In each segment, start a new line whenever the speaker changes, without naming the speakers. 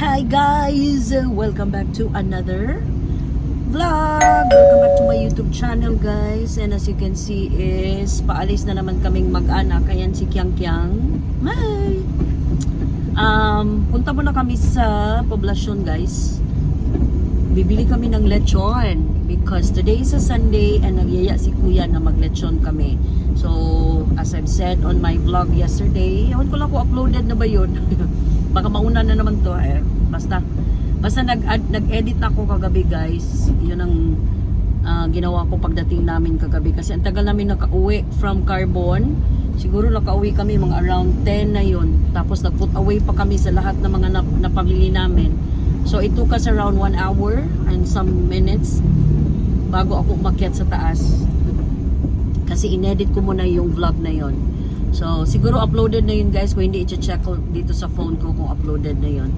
Hi guys! Welcome back to another vlog! Welcome back to my YouTube channel guys. And as you can see is paalis na naman kaming mag-anak. Ayan si Kyang Kyang. Hi! Um, punta muna kami sa poblasyon guys. Bibili kami ng lechon because today is a Sunday and nagyaya si kuya na maglechon kami. So, as I've said on my vlog yesterday, ewan ko lang kung uploaded na ba yun. Baka mauna na naman to eh. Basta, basta nag, nag-edit ako kagabi guys. Yun ang ah, ginawa ko pagdating namin kagabi. Kasi ang tagal namin nakauwi from Carbon. Siguro nakauwi kami mga around 10 na yun. Tapos nag-put away pa kami sa lahat ng mga nap- napamili namin. So it took us around 1 hour and some minutes bago ako umakyat sa taas. Kasi inedit ko muna yung vlog na yon. So siguro uploaded na yun guys kung hindi i-check ko dito sa phone ko kung uploaded na yun.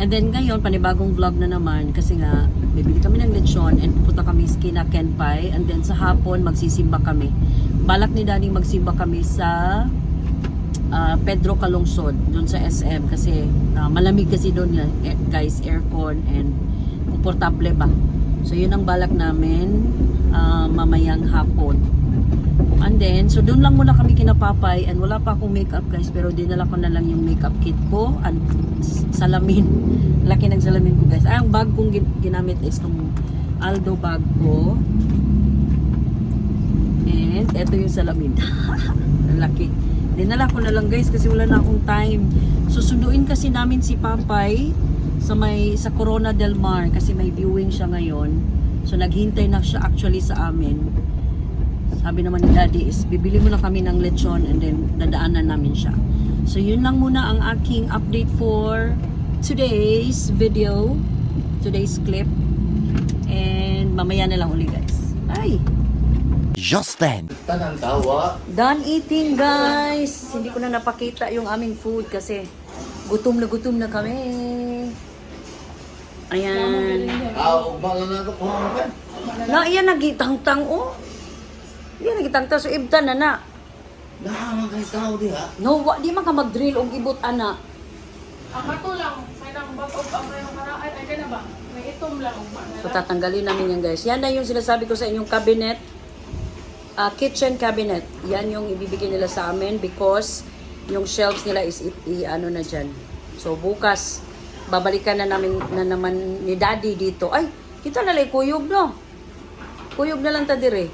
And then ngayon, panibagong vlog na naman kasi nga, bibili kami ng lechon and pupunta kami Kina Kenpai and then sa hapon magsisimba kami. Balak ni Danny magsimba kami sa ah, Pedro Calungsod doon sa SM kasi ah, malamig kasi doon eh, guys aircon and komportable ba so yun ang balak namin ah, mamayang hapon so doon lang muna kami kinapapay and wala pa akong makeup guys pero dinala ko na lang yung makeup kit ko and s- salamin laki ng salamin ko guys ay ang bag kong gin- ginamit is itong Aldo bag ko and eto yung salamin ang laki Dinala ko na lang guys kasi wala na akong time. Susunduin kasi namin si Papay sa may sa Corona del Mar kasi may viewing siya ngayon. So naghintay na siya actually sa amin. Sabi naman ni Daddy is bibili muna kami ng lechon and then dadaanan namin siya. So yun lang muna ang aking update for today's video, today's clip. And mamaya na lang uli guys. Bye!
Just then,
Tanang tawa.
Done eating guys. Hindi ko na napakita yung aming food kasi gutom na gutom na kami. Ayan.
Ah, ugma na ano
Na iyan nagitangtang oh. Iyan nagitangtang so ibtan na na.
Nahamang kay tao di ha.
No, wa, di man ka mag-drill og ibot ana.
Ang bato lang, may nang bato ang may mga ay ay na ba? May itom lang ugma
So tatanggalin namin yan guys. Yan na yung sinasabi ko sa inyong cabinet. ah, kitchen cabinet. Yan yung ibibigay nila sa amin because yung shelves nila is i, i- ano na dyan. So bukas, babalikan na namin na naman ni daddy dito. Ay, kita na lang kuyog no. Kuyog na lang ta dire.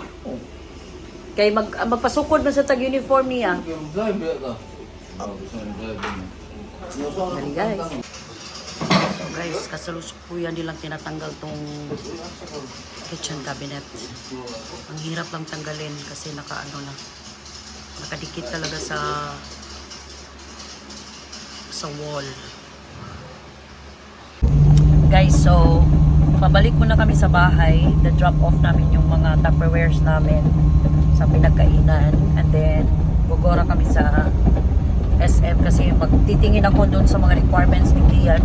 Kay mag ah, magpasukod na sa tag uniform niya. Dali guys. So guys, kasalukuyan nilang tinatanggal tong kitchen cabinet. Ang hirap lang tanggalin kasi naka ano na nakadikit talaga sa sa wall. Guys, so pabalik muna kami sa bahay. The drop off namin yung mga Tupperwares namin sa pinagkainan and then gugora kami sa SM kasi magtitingin ako doon sa mga requirements ni Kian.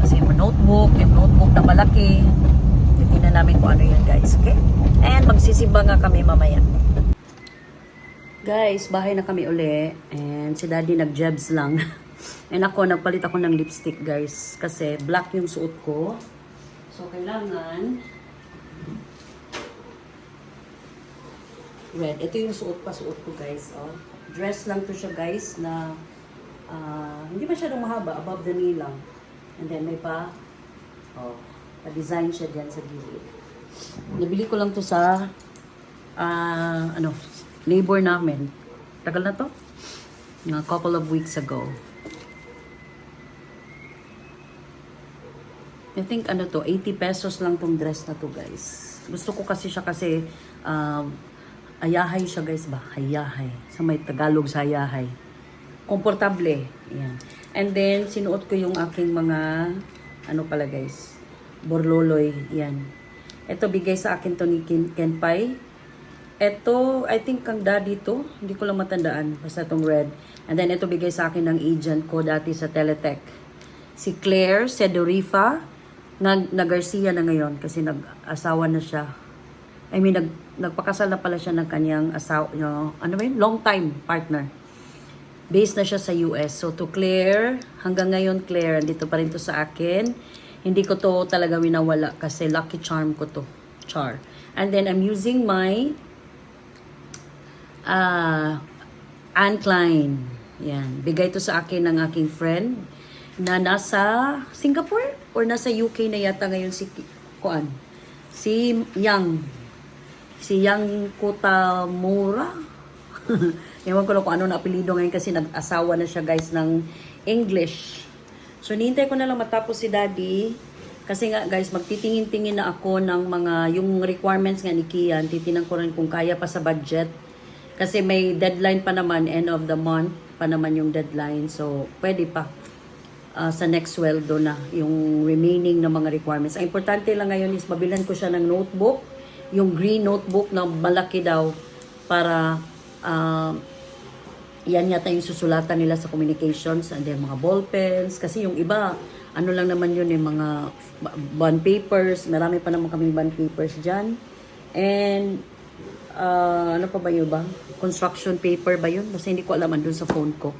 Kasi yung notebook, yung notebook na malaki, titingnan namin kung ano yan guys. Okay? And magsisimba nga kami mamaya. Guys, bahay na kami uli. And si daddy nag-jebs lang. And ako, nagpalit ako ng lipstick guys. Kasi black yung suot ko. So, kailangan red. Ito yung suot pa suot ko guys. Oh. Dress lang to siya guys na ah, hindi masyadong mahaba. Above the knee lang. And then may pa oh, pa-design siya diyan sa gilid. Nabili ko lang to sa ah, ano, neighbor namin. Tagal na to? A couple of weeks ago. I think ano to, 80 pesos lang tong dress na to guys. Gusto ko kasi siya kasi um, ayahay siya guys ba? Hayahay. Sa may Tagalog sa ayahay. Komportable. Yan. And then, sinuot ko yung aking mga, ano pala guys, borloloy. Yan. Ito bigay sa akin to ni Ken, Kenpai. Ito, I think kang daddy to. Hindi ko lang matandaan. Basta itong red. And then, ito bigay sa akin ng agent ko dati sa Teletech. Si Claire Sedorifa. Nag, na Garcia na ngayon kasi nag-asawa na siya. I mean, nag, nagpakasal na pala siya ng kanyang asawa, ano ba yun? Long time partner. Based na siya sa US. So to Claire, hanggang ngayon Claire, andito pa rin to sa akin. Hindi ko to talaga winawala kasi lucky charm ko to. Char. And then I'm using my ah Anne Klein. Yan. Bigay to sa akin ng aking friend na nasa Singapore or nasa UK na yata ngayon si Kuan. Si Yang. Si Yang Kotamura. Ewan ko na kung ano na apelido ngayon kasi nag-asawa na siya guys ng English. So, nihintay ko na lang matapos si Daddy. Kasi nga guys, magtitingin-tingin na ako ng mga, yung requirements nga ni Kian. Titinan ko rin kung kaya pa sa budget. Kasi may deadline pa naman, end of the month pa naman yung deadline. So, pwede pa uh, sa next sweldo na yung remaining na mga requirements. Ang importante lang ngayon is mabilan ko siya ng notebook, yung green notebook na malaki daw para uh, yan yata yung susulatan nila sa communications and then mga ball pens kasi yung iba ano lang naman yun yung mga ba- bond papers. Marami pa naman kaming bond papers dyan. And uh, ano pa ba yun ba? Construction paper ba yun? Basta hindi ko alam andun sa phone ko.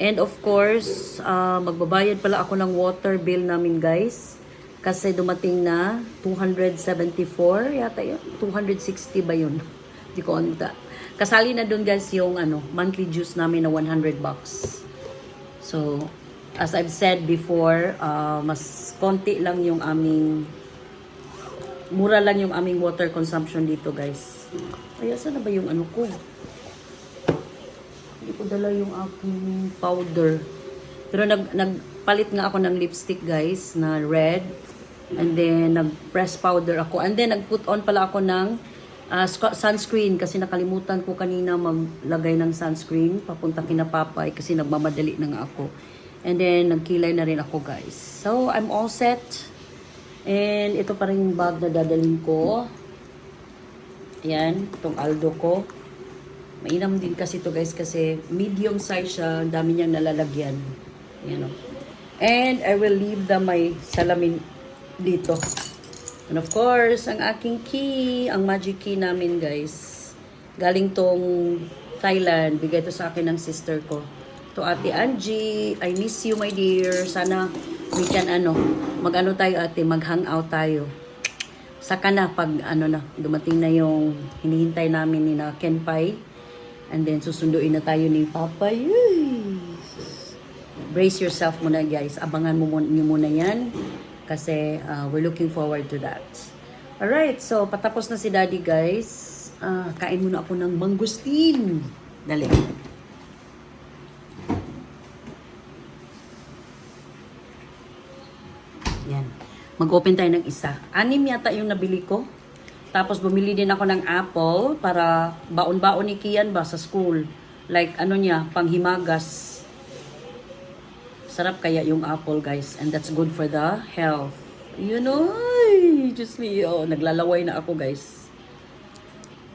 And of course uh, magbabayad pala ako ng water bill namin guys kasi dumating na 274 yata yun. 260 ba yun? Hindi ko anta kasali na doon guys yung ano monthly dues namin na 100 bucks. So as I've said before uh, mas konti lang yung aming mura lang yung aming water consumption dito guys. Kaya saan na ba yung ano ko? Hindi ko dala yung aking powder. Pero nag, nagpalit nga ako ng lipstick guys na red and then nag press powder ako. And then nag put on pala ako ng uh, sc- sunscreen. Kasi nakalimutan ko kanina maglagay ng sunscreen papunta kina Papay kasi nagmamadali na nga ako. And then nagkilay na rin ako guys. So I'm all set. And ito pa rin bag na dadalhin ko. Yan itong Aldo ko. Mainam din kasi to guys kasi medium size siya. Dami niyang nalalagyan. Yan o and I will leave the my salamin dito And of course, ang aking key, ang magic key namin guys, galing tong Thailand. Bigay to sa akin ng sister ko. To Ate Angie, I miss you my dear. Sana we can ano, mag-ano tayo ate, mag-hangout tayo. Saka na pag ano na, dumating na yung hinihintay namin ni na Ken Pai. And then susunduin na tayo ni Papa. Yay! brace yourself muna guys. Abangan mo mun- niyo muna yan kasi uh, we're looking forward to that. Alright, so patapos na si Daddy guys. Ah, kain muna ako ng mangustin. Dali. Yan. Mag-open tayo ng isa. Anim yata yung nabili ko. Tapos bumili din ako ng apple para baon-baon ni Kian ba sa school. Like ano niya, panghimagas. Sarap kaya yung apple, guys. And that's good for the health. You know, ay, just me, oh, naglalaway na ako, guys.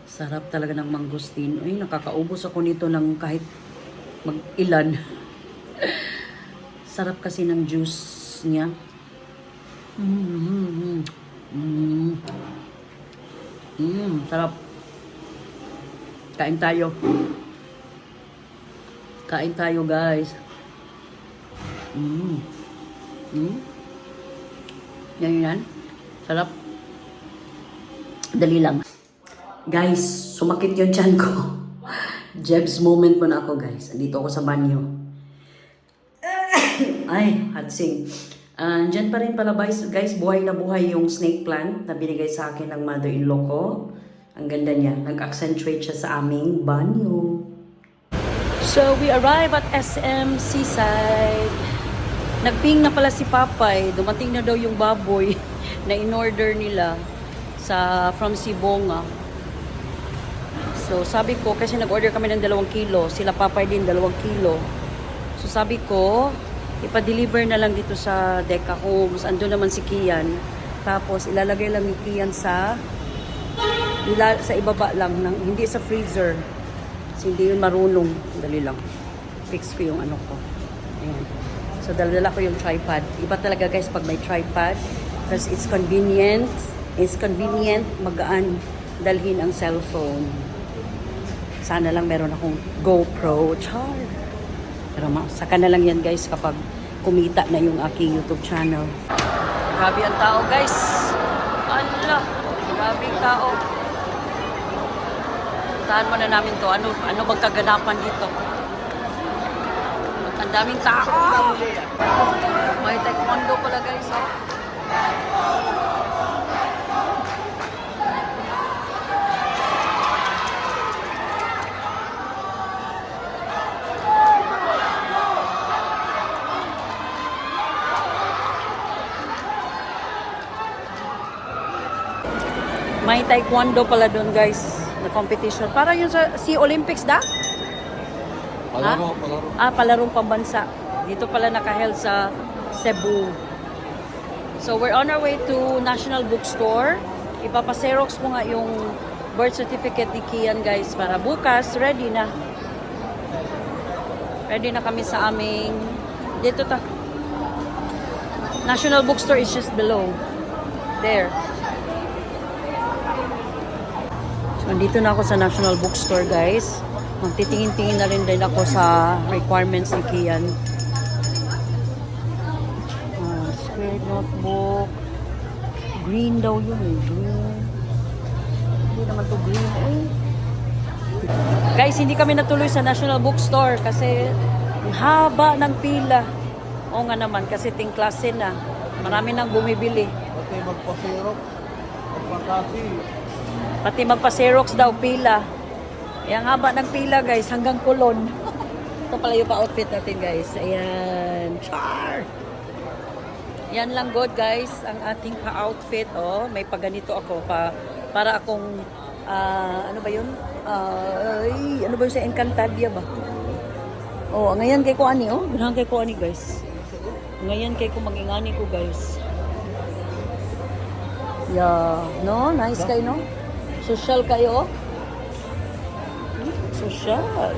Sarap talaga ng mangustin. Ay, nakakaubos ako nito ng kahit mag-ilan. Sarap kasi ng juice niya. Mm, mm, mm. Mm, sarap. Kain tayo. Kain tayo, guys. Mm. Mm. Yan yan. Sarap. Dali lang. Guys, sumakit yung tiyan ko. Jeb's moment mo na ako, guys. Andito ako sa banyo. Ay, hatsing. Uh, dyan pa rin pala, guys, guys, buhay na buhay yung snake plant na binigay sa akin ng mother-in-law ko. Ang ganda niya. Nag-accentuate siya sa aming banyo. So, we arrive at SM Seaside. Nagping na pala si Papay. Dumating na daw yung baboy na in-order nila sa from Sibonga. So, sabi ko, kasi nag-order kami ng dalawang kilo. Sila Papay din, dalawang kilo. So, sabi ko, ipa-deliver na lang dito sa Deca Homes. Ando naman si Kian. Tapos, ilalagay lang ni Kian sa ila, sa ibaba lang, ng, hindi sa freezer. Kasi hindi yun marunong. Dali lang. Fix ko yung ano ko. Ayan. So, dala-dala ko yung tripod. Iba talaga guys pag may tripod. Because it's convenient. It's convenient magaan dalhin ang cellphone. Sana lang meron akong GoPro. Char! Pero saka na lang yan guys kapag kumita na yung aking YouTube channel. Grabe ang tao guys. Ala, grabe ang tao. Tahan mo na namin to. Ano, ano bang kaganapan dito? Ang daming tao. May taekwondo pala guys. Oh. May taekwondo pala doon guys na competition. Para yun sa si Olympics da?
Palaro, palaro.
Ah, palarong pambansa. Dito pala nakaheld sa Cebu. So we're on our way to National Bookstore. Ipapaserox ko nga yung birth certificate ni Kian guys para bukas ready na. Ready na kami sa aming dito ta. National Bookstore is just below. There. So, andito na ako sa National Bookstore, guys. Magtitingin-tingin na rin din ako sa requirements ni Kian. Ah, square notebook. Green daw yun eh. Green. Hindi naman to green. Eh. Guys, hindi kami natuloy sa National Bookstore kasi ang haba ng pila. Oo nga naman, kasi ting klase na. Marami nang bumibili.
Pati. Magpakasi.
Pati magpa-Xerox daw pila. Yang haba ng pila guys, hanggang kulon. Ito pala yung pa-outfit natin guys. Ayan. Char! Yan lang good guys, ang ating pa-outfit. Oh, may paganito ako pa para akong ah, ano ba yun? Ah, ay, ano ba yun sa Encantadia ba? Oh, ngayon kay ko ani oh. Ganahan kay ko ani guys. Ngayon kay ko magingani ko guys. Yeah, no, nice kayo no? Social kayo. Hmm, Social.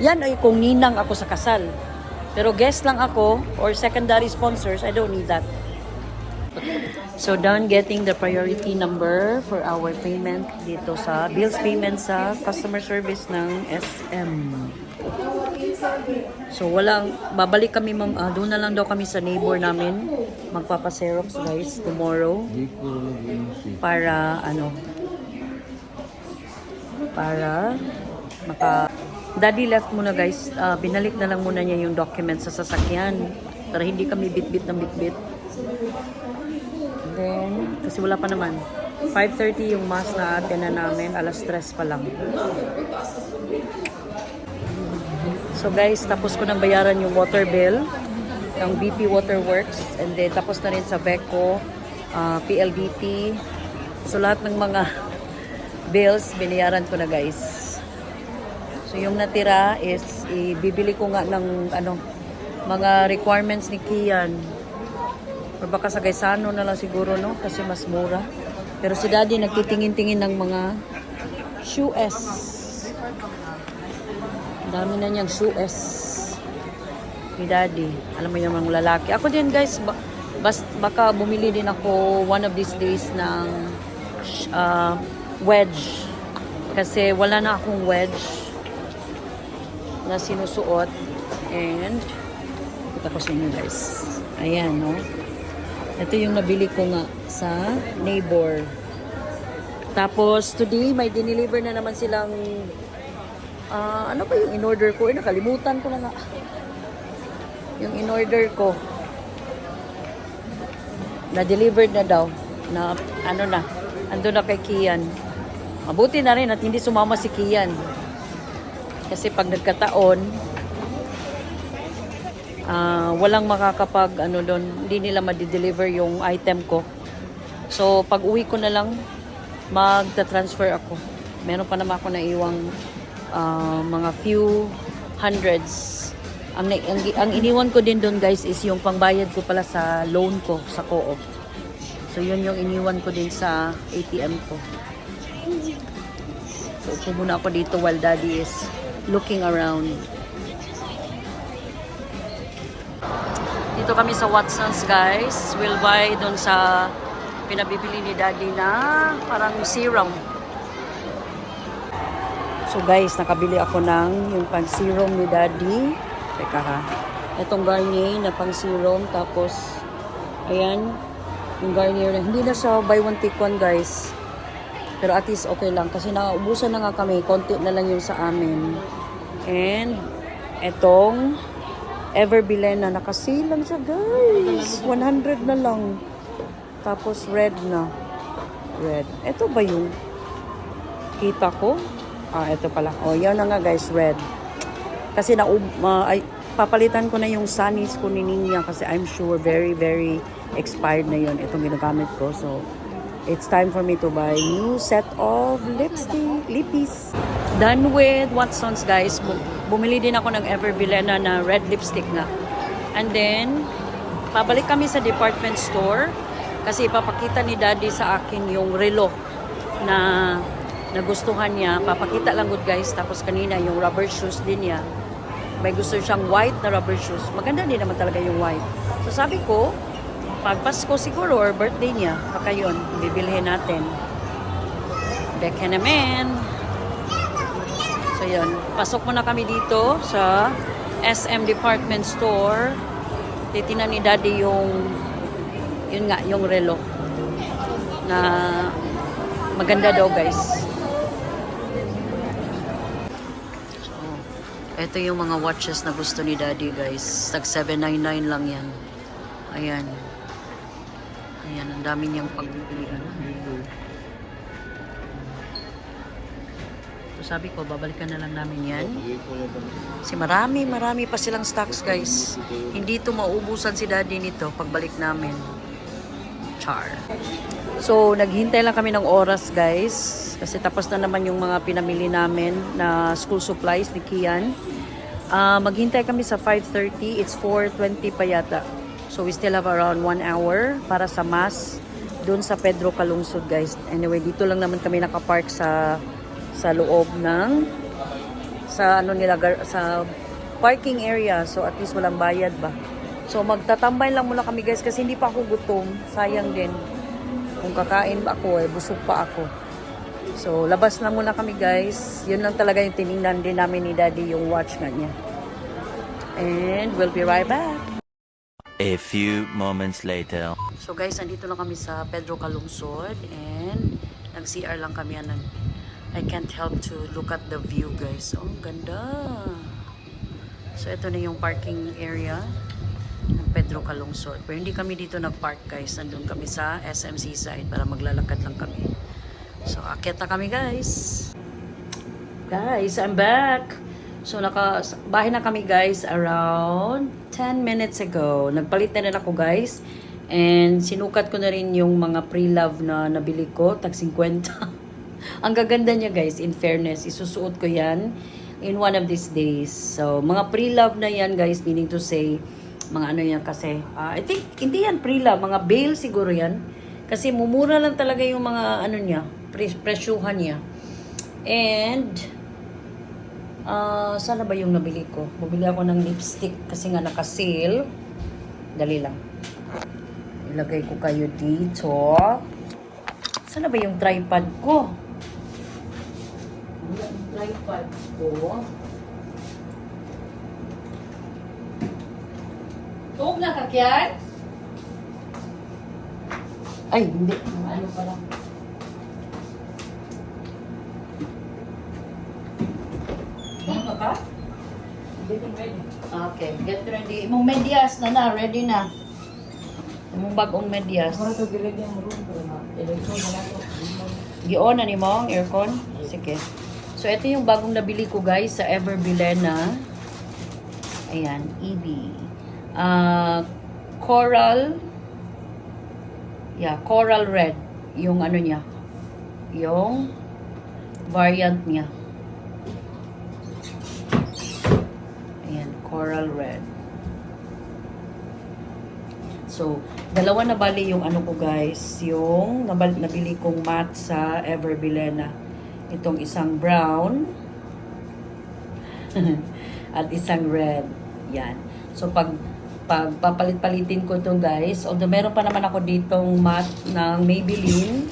Yan ay kung ninang ako sa kasal. Pero guest lang ako or secondary sponsors, I don't need that. So done getting the priority number for our payment dito sa bills payment sa customer service ng SM. So walang babalik kami ma'am, ah, doon na lang daw kami sa neighbor namin magpapa-xerox guys tomorrow para ano para maka Daddy left muna guys. Ah, binalik na lang muna niya yung documents sa sasakyan para hindi kami bit-bit ng bit-bit. Then, kasi wala pa naman. 5.30 yung mass na atin na namin. Alas 3 pa lang. So guys, tapos ko nang bayaran yung water bill ng BP Waterworks and then tapos na rin sa Veco, ah, PLDT. So lahat ng mga bills binayaran ko na guys. So yung natira is ibibili ko nga ng ano mga requirements ni Kian. Or baka sa Gaisano na lang siguro no kasi mas mura. Pero si Daddy nagtitingin-tingin ng mga shoes. Dami na niyang shoes. Ni Daddy. Alam mo yung mga lalaki. Ako din guys, ba, bas, baka bumili din ako one of these days ng uh, wedge. Kasi wala na akong wedge na sinusuot. And, kita ko sa inyo guys. Ayan, no? Ito yung nabili ko nga sa neighbor. Tapos, today, may dineliver na naman silang ah ano ba yung in-order ko? Eh, nakalimutan ko na nga. Yung in-order ko. Na-delivered na daw. Na, ano na, ando na kay Kian. Mabuti na rin at hindi sumama si Kian. Kasi pag nagkataon, ah, walang makakapag ano doon, hindi nila ma-deliver yung item ko. So pag uwi ko na lang, magta-transfer ako. Meron pa naman ako na iwang ah, mga few hundreds. Ang, ang, ang iniwan ko din doon guys is yung pangbayad ko pala sa loan ko sa co-op. So yun yung iniwan ko din sa ATM ko. So upo muna ako dito while daddy is looking around. Dito kami sa Watson's guys. We'll buy doon sa pinabibili ni daddy na parang serum. So guys, nakabili ako ng yung pang serum ni daddy. Teka ha. Itong Garnier na pang serum. Tapos, ayan. Yung Garnier na. Hindi na siya buy one take one guys. Pero at least okay lang. Kasi naubusan na nga kami. Konti na lang yung sa amin. And, etong Everbilena. Nakasilang siya guys. 100 na lang. Tapos red na. Red. Ito ba yung kita ko? Ah, ito pala. Oh, yan na nga guys, red. Kasi na uh, ay, papalitan ko na yung sunnies ko ni Nina kasi I'm sure very very expired na yon itong ginagamit ko. So it's time for me to buy new set of lipstick, lippies. Done with Watsons guys. Bu- Bumili din ako ng Everbilena na red lipstick nga. And then pabalik kami sa department store kasi ipapakita ni daddy sa akin yung relo na nagustuhan niya. Papakita lang good guys. Tapos kanina yung rubber shoes din niya. May gusto siyang white na rubber shoes. Maganda din naman talaga yung white. So sabi ko, pag Pasko siguro or birthday niya, baka yun, bibilhin natin. Beke naman. So yun, pasok muna kami dito sa SM Department Store. Titinan ni Daddy yung yun nga, yung relo na maganda daw guys. Ito yung mga watches na gusto ni Daddy guys. Tag 799 lang yan. Ayan. Ayan, ang dami niyang pagpipilian. So sabi ko, babalikan na lang namin yan. Kasi marami, marami pa silang stocks guys. Hindi ito maubusan si Daddy nito pagbalik namin. Char. So, naghintay lang kami ng oras, guys. Kasi tapos na naman yung mga pinamili namin na school supplies ni Kian. Ah, maghintay kami sa 5.30. It's 4.20 pa yata. So, we still have around 1 hour para sa mass doon sa Pedro Calungsod, guys. Anyway, dito lang naman kami nakapark sa sa loob ng sa ano nila sa parking area. So, at least walang bayad ba. So, magtatambay lang muna kami, guys, kasi hindi pa ako gutom. Sayang din. Kung kakain ba ako, eh, busog pa ako. So, labas na muna kami guys. Yun lang talaga yung tiningnan din namin ni Daddy yung watch nga niya. And we'll be right back.
A few moments later.
So guys, andito lang kami sa Pedro Calungsod and nag-CR lang kami. Ano, I can't help to look at the view guys. Oh, ganda. So ito na yung parking area ng Pedro Calungsod. Pero hindi kami dito nag-park guys. Nandun kami sa SMC side para maglalakad lang kami. So akit na kami guys. Guys, I'm back. So, naka, bahay na kami guys around 10 minutes ago. Nagpalit na rin ako guys. And sinukat ko na rin yung mga pre-love na nabili ko. Tag 50. Ang gaganda niya guys, in fairness. Isusuot ko yan in one of these days. So, mga pre-love na yan guys, meaning to say, mga ano yan kasi. ah, I think, hindi yan pre-love. Mga bail siguro yan. Kasi mumura lang talaga yung mga ano niya, pre- presyuhan niya. And, Ah, sana ba yung nabili ko? Bumili ako ng lipstick kasi nga naka-sale. Dali lang. Ilagay ko kayo dito. Sana ba yung tripod ko? Yung tripod ko. Tuog na kakyan? Ay, hindi. Ano pala? Ka ba? Okay, get ready. Imong medyas na na, ready na. Imong bagong medyas. Gion na ni mo ang aircon? Sige. So, ito yung bagong nabili ko guys sa Everbilena. Ayan, EB. Ah, coral. Yeah, coral red. Yung ano niya. Yung variant niya. Ayan, coral red. So, dalawa na bali yung ano ko guys, yung nabili kong matte sa Everbilena. Itong isang brown at isang red. Yan. So, pag pag papalit-palitin ko to guys, although meron pa naman ako ditong matte ng Maybelline,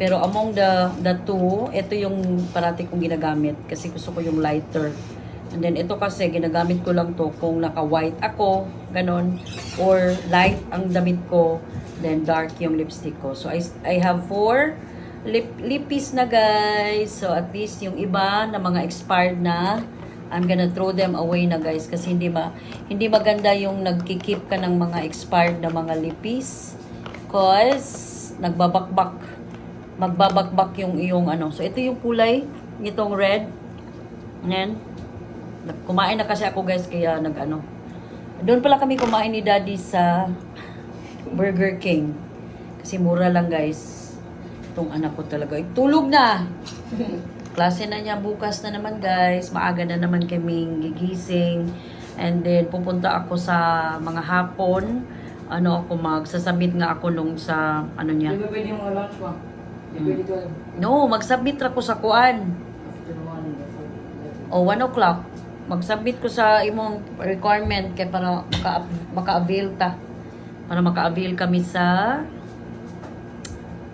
pero among the the two, ito yung parati kong ginagamit kasi gusto ko yung lighter. And then ito kasi ginagamit ko lang to kung naka-white ako, ganon, or light ang damit ko, then dark yung lipstick ko. So I I have four lip lippies na guys. So at least yung iba na mga expired na, I'm gonna throw them away na guys kasi hindi ma hindi maganda yung nagki-keep ka ng mga expired na mga lippies cause nagbabakbak magbabakbak yung iyong ano. So ito yung kulay nitong red. Yan. Kumain na kasi ako guys kaya nag ano. Doon pala kami kumain ni Daddy sa Burger King. Kasi mura lang guys. Itong anak ko talaga. Ay, tulog na! Klase na niya bukas na naman guys. Maaga na naman kaming gigising. And then pupunta ako sa mga hapon. Ano ako magsasubmit nga ako nung sa ano niya.
Di ba pwede yung lunch mo? 12.
No, magsubmit ra ko sa kuan. O 1 o'clock. Magsubmit ko sa imong requirement kay para maka, maka-avail ta. Para maka-avail kami sa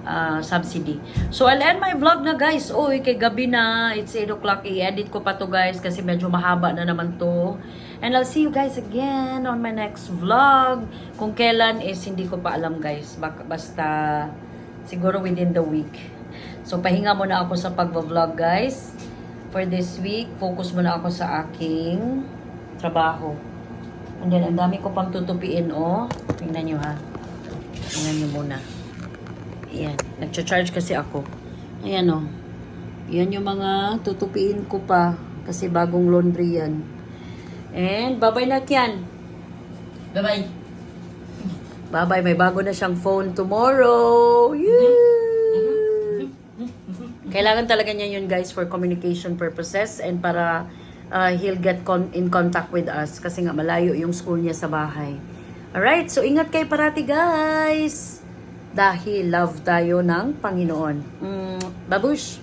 ah, subsidy. So, I'll end my vlog na guys. Uy, kay gabi na. It's 8 o'clock. I-edit ko pa to guys kasi medyo mahaba na naman to. And I'll see you guys again on my next vlog. Kung kailan is hindi ko pa alam guys. Basta siguro within the week. So, pahinga muna ako sa pag-vlog guys. For this week, focus muna ako sa aking trabaho. And then, ang dami ko pang tutupiin, oh. Tingnan nyo, ha. Tingnan nyo muna. Ayan. Nagcha-charge kasi ako. Ayan, oh. Yan yung mga tutupiin ko pa. Kasi bagong laundry yan. And, babay na yan.
Bye-bye.
Bye-bye. May bago na siyang phone tomorrow. Yay! Kailangan talaga niya yun guys for communication purposes and para uh, he'll get con- in contact with us kasi nga malayo yung school niya sa bahay. Alright, so ingat kayo parati guys! Dahil love tayo ng Panginoon. Mm, babush!